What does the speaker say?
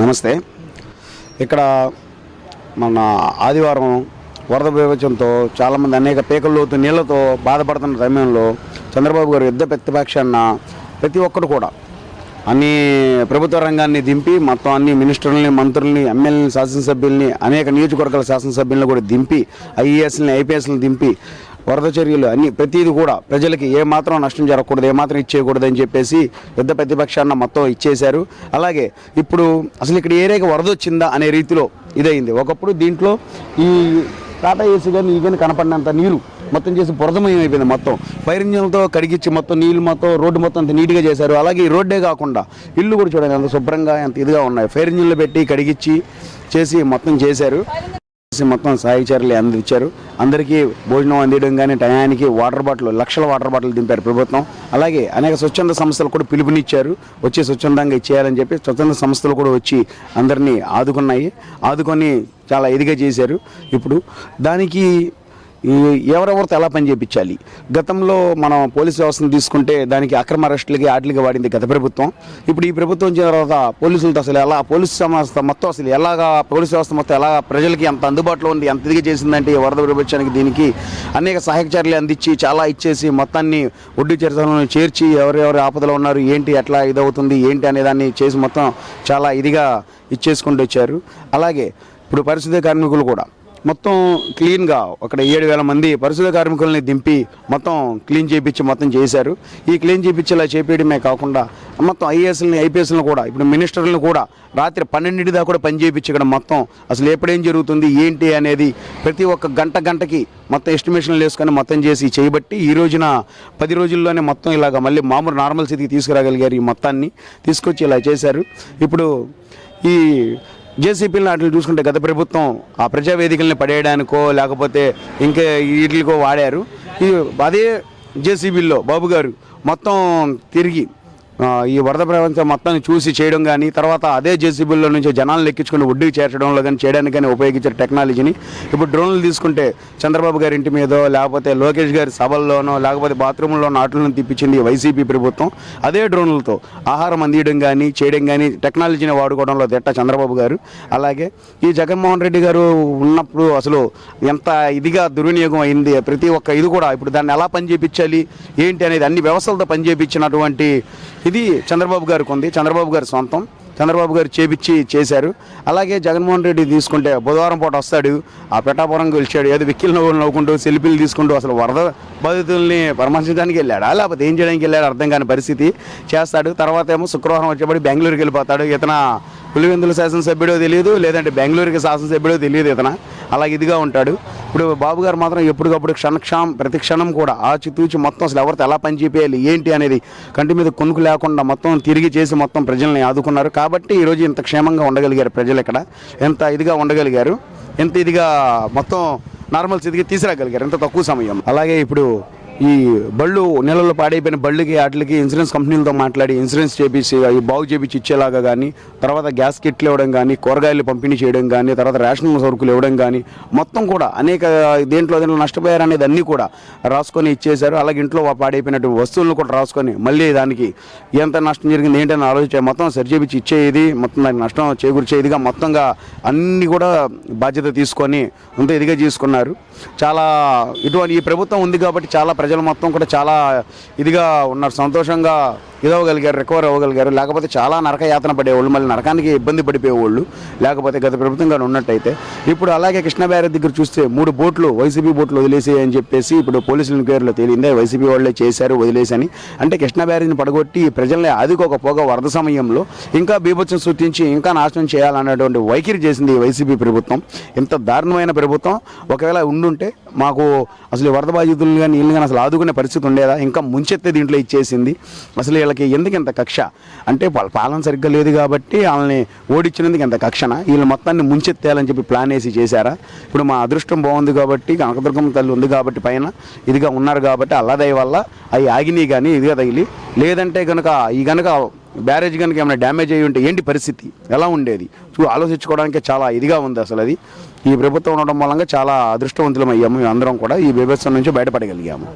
నమస్తే. ఇక్కడ మన ఆదివారం వరద వివచంతో చాలామంది అనేక పీకల నీళ్ళతో బాధపడుతున్న సమయంలో చంద్రబాబు గారు యుద్ధ ప్రతిపక్షాన్న ప్రతి ఒక్కరు కూడా అన్ని ప్రభుత్వ రంగాన్ని దింపి మొత్తం అన్ని మినిస్టర్లని మంత్రుల్ని ఎమ్మెల్యేని శాసనసభ్యుల్ని అనేక నియోజకవర్గాల శాసనసభ్యులను కూడా దింపి ఐఏఎస్ని ఐపీఎస్ని దింపి వరద చర్యలు అన్ని ప్రతిదీ కూడా ప్రజలకి ఏమాత్రం నష్టం జరగకూడదు ఏమాత్రం ఇచ్చేయకూడదు అని చెప్పేసి పెద్ద ప్రతిపక్షాన్న మొత్తం ఇచ్చేశారు. అలాగే ఇప్పుడు అసలు ఇక్కడ ఏరియాకి వరద వచ్చిందా అనే రీతిలో ఇదైంది. ఒకప్పుడు దీంట్లో ఈ టాటా ఏసీ కానీ ఈ కానీ కనపడినంత నీరు మొత్తం చేసి బురదమయం అయిపోయింది మొత్తం. ఫైర్ ఇంజన్లతో కడిగిచ్చి మొత్తం నీళ్ళు మొత్తం రోడ్డు మొత్తం అంత నీట్గా చేశారు. అలాగే ఈ రోడ్డే కాకుండా ఇల్లు కూడా చూడండి అంత శుభ్రంగా ఎంత ఇదిగా ఉన్నాయి. ఫైర్ ఇంజిన్లు పెట్టి కడిగిచ్చి చేసి మొత్తం చేశారు. చేసి మొత్తం సాయిచారులు అందించారు అందరికీ భోజనం అందించడం కానీ టయానికి వాటర్ బాటిల్ లక్షల వాటర్ బాటిల్ దింపారు ప్రభుత్వం. అలాగే అనేక స్వచ్ఛంద సంస్థలు కూడా పిలుపునిచ్చారు. వచ్చి స్వచ్ఛందంగా ఇచ్చేయాలని చెప్పి స్వచ్ఛంద సంస్థలు కూడా వచ్చి అందరినీ ఆదుకున్నాయి. ఆదుకొని చాలా ఇదిగా చేశారు. ఇప్పుడు దానికి ఎవరెవరితో ఎలా పని చేయించాలి గతంలో మనం పోలీస్ వ్యవస్థను తీసుకుంటే దానికి అక్రమ అరెస్టులకి ఆటలకి వాడింది గత ప్రభుత్వం. ఇప్పుడు ఈ ప్రభుత్వం వచ్చిన తర్వాత పోలీసులతో అసలు ఎలా పోలీస్ సంస్థ మొత్తం అసలు ఎలాగా పోలీస్ వ్యవస్థ మొత్తం ఎలా ప్రజలకి ఎంత అందుబాటులో ఉంది ఎంత ఇదిగా చేసిందంటే ఈ వరద ప్రభుత్వానికి దీనికి అనేక సహాయక చర్యలు అందించి చాలా ఇచ్చేసి మొత్తాన్ని ఒడ్డు చరిత్రలను చేర్చి ఎవరెవరు ఆపదలో ఉన్నారు ఏంటి ఎట్లా ఇదవుతుంది ఏంటి అనే దాన్ని చేసి మొత్తం చాలా ఇదిగా ఇచ్చేసుకుంటూ వచ్చారు. అలాగే ఇప్పుడు పరిశుద్ధ కార్మికులు కూడా మొత్తం క్లీన్గా అక్కడ ఏడు వేల మంది పరిశుద్ధ కార్మికుల్ని దింపి మొత్తం క్లీన్ చేయించి మొత్తం చేశారు. ఈ క్లీన్ చేయించేలా చేపించడమే కాకుండా మొత్తం ఐఏఎస్ని ఐపీఎస్లను కూడా ఇప్పుడు మినిస్టర్లను కూడా రాత్రి పన్నెండింటి దాకా కూడా పని చేయించి ఇక్కడ మొత్తం అసలు ఎప్పుడేం జరుగుతుంది ఏంటి అనేది ప్రతి ఒక్క గంట గంటకి మొత్తం ఎస్టిమేషన్లు వేసుకొని మొత్తం చేసి చేయబట్టి ఈ రోజున పది రోజుల్లోనే మొత్తం ఇలాగ మళ్ళీ మామూలు నార్మల్ స్థితికి తీసుకురాగలిగారు ఈ మొత్తాన్ని. తీసుకొచ్చి ఇలా చేశారు. ఇప్పుడు ఈ జేసీపీలను వాటిని చూసుకుంటే గత ప్రభుత్వం ఆ ప్రజావేదికల్ని పడేయడానికో లేకపోతే ఇంకా వీటికో వాడారు. ఈ అదే జేసీబీల్లో బాబు గారు మొత్తం తిరిగి ఈ వరద ప్రపంచం మొత్తాన్ని చూసి చేయడం కానీ తర్వాత అదే జేసీబీల్లో నుంచి జనాలను ఎక్కించుకుని ఒడ్డుకు చేర్చడంలో కానీ చేయడానికి కానీ ఉపయోగించే టెక్నాలజీని ఇప్పుడు డ్రోన్లు తీసుకుంటే చంద్రబాబు గారి ఇంటి మీదో లేకపోతే లోకేష్ గారి సభల్లోనో లేకపోతే బాత్రూంలో నాటులను తిప్పించింది వైసీపీ ప్రభుత్వం అదే డ్రోన్లతో ఆహారం అందియడం కానీ చేయడం కానీ టెక్నాలజీని వాడుకోవడంలో దిట్ట చంద్రబాబు గారు. అలాగే ఈ జగన్మోహన్ రెడ్డి గారు ఉన్నప్పుడు అసలు ఎంత ఇదిగా దుర్వినియోగం అయింది ప్రతి ఒక్క ఇది కూడా. ఇప్పుడు దాన్ని ఎలా పని చేయించాలి ఏంటి అనేది అన్ని వ్యవస్థలతో పని చేయించినటువంటి ఇది చంద్రబాబు గారికి ఉంది. చంద్రబాబు గారి సొంతం. చంద్రబాబు గారు చేపించి చేశారు. అలాగే జగన్మోహన్ రెడ్డి తీసుకుంటే బుధవారం పూట వస్తాడు. ఆ పెట్టాపురం గెలిచాడు ఏదో వెక్కిలు నవ్వులు నవ్వుకుంటూ సెల్ఫీలు తీసుకుంటూ అసలు వరద బాధితుల్ని పరామర్శించడానికి వెళ్ళాడా? లేకపోతే ఏం చేయడానికి వెళ్ళాడు? అర్థం కాని పరిస్థితి చేస్తాడు. తర్వాత ఏమో శుక్రవారం వచ్చేప్పటి బెంగళూరుకి వెళ్ళిపోతాడు. ఇతన పులివెందుల శాసనసభ్యుడో తెలియదు లేదంటే బెంగళూరుకి శాసనసభ్యుడో తెలియదు ఇతన. అలా ఇదిగా ఉంటాడు. ఇప్పుడు బాబు గారు మాత్రం ఎప్పటికప్పుడు క్షణక్షణం ప్రతి క్షణం కూడా ఆచితూచి మొత్తం అసలు ఎవరితో ఎలా పని చేయాలి ఏంటి అనేది కంటి మీద కొనుక్కు లేకుండా మొత్తం తిరిగి చేసి మొత్తం ప్రజల్ని ఆదుకున్నారు. కాబట్టి ఈరోజు ఇంత క్షేమంగా ఉండగలిగారు ప్రజలు ఇక్కడ. ఎంత ఇదిగా ఉండగలిగారు ఎంత ఇదిగా మొత్తం నార్మల్ స్థితికి తీసుకురాగలిగారు ఎంత తక్కువ సమయం. అలాగే ఇప్పుడు ఈ బళ్ళు నెలలో పాడైపోయిన బళ్ళకి వాటికి ఇన్సూరెన్స్ కంపెనీలతో మాట్లాడి ఇన్సూరెన్స్ చేపించి అవి బాగు చేపించి ఇచ్చేలాగా కానీ తర్వాత గ్యాస్ కిట్లు ఇవ్వడం కానీ కూరగాయలు పంపిణీ చేయడం కానీ తర్వాత రేషన్ సరుకులు ఇవ్వడం కానీ మొత్తం కూడా అనేక దేంట్లో దేంట్లో నష్టపోయారు అనేది అన్నీ కూడా రాసుకొని ఇచ్చేశారు. అలాగే ఇంట్లో పాడైపోయినటువంటి వస్తువులను కూడా రాసుకొని మళ్ళీ దానికి ఎంత నష్టం జరిగింది ఏంటని ఆలోచించే మొత్తం సరి చేపించి ఇచ్చేది మొత్తం దానికి నష్టం చేకూర్చేదిగా మొత్తంగా అన్నీ కూడా బాధ్యత తీసుకొని అంత ఇదిగా తీసుకున్నారు చాలా ఇటువంటి ఈ ప్రభుత్వం ఉంది కాబట్టి చాలా ప్రజలు మొత్తం కూడా చాలా ఇదిగా ఉన్నారు. సంతోషంగా ఇదవగలిగారు రికవర్ అవ్వగలిగారు. లేకపోతే చాలా నరక యాతన పడేవాళ్ళు మళ్ళీ నరకానికి ఇబ్బంది పడిపోయేవాళ్ళు. లేకపోతే గత ప్రభుత్వంగా ఉన్నట్టయితే ఇప్పుడు అలాగే కృష్ణ బ్యారేజ్ దగ్గర చూస్తే మూడు బోట్లు వైసీపీ బోట్లు వదిలేసాయని చెప్పేసి ఇప్పుడు పోలీసుల ఎంక్వైరీలో తేలిందే వైసీపీ వాళ్ళే చేశారు వదిలేసని. అంటే కృష్ణ బ్యారేజ్ని పడగొట్టి ప్రజల్ని ఆదుకోకపోగా వరద సమయంలో ఇంకా బీభత్సం సృష్టించి ఇంకా నాశనం చేయాలన్నటువంటి వైఖరి చేసింది వైసీపీ ప్రభుత్వం. ఇంత దారుణమైన ప్రభుత్వం. ఒకవేళ ఉండుంటే మాకు అసలు వరద బాధితులు కానీ వీళ్ళు కానీ అసలు ఆదుకునే పరిస్థితి ఉండేదా? ఇంకా ముంచెత్తే దీంట్లో ఇచ్చేసింది. అసలు వీళ్ళకి ఎందుకు ఇంత కక్ష? అంటే వాళ్ళ పాలన సరిగ్గా లేదు కాబట్టి వాళ్ళని ఓడించినందుకు ఇంత కక్షన? వీళ్ళు మొత్తాన్ని ముంచెత్తేయాలని చెప్పి ప్లాన్ వేసి చేశారా? ఇప్పుడు మా అదృష్టం బాగుంది కాబట్టి కనకదుర్గం తల్లి ఉంది కాబట్టి పైన ఇదిగా ఉన్నారు కాబట్టి అల్లదయ వల్ల అవి ఆగినాయి కానీ ఇదిగా తగిలి లేదంటే కనుక ఈ కనుక బ్యారేజ్ కనుక ఏమైనా డ్యామేజ్ అయ్యి ఉంటే ఏంటి పరిస్థితి? ఎలా ఉండేది? చూ ఆలోచించుకోవడానికి చాలా ఇదిగా ఉంది అసలు అది. ఈ ప్రభుత్వం ఉండడం మూలంగా చాలా అదృష్టవంతులం అయ్యాము మేము అందరం కూడా ఈ బీభత్సం నుంచి బయటపడగలిగాము.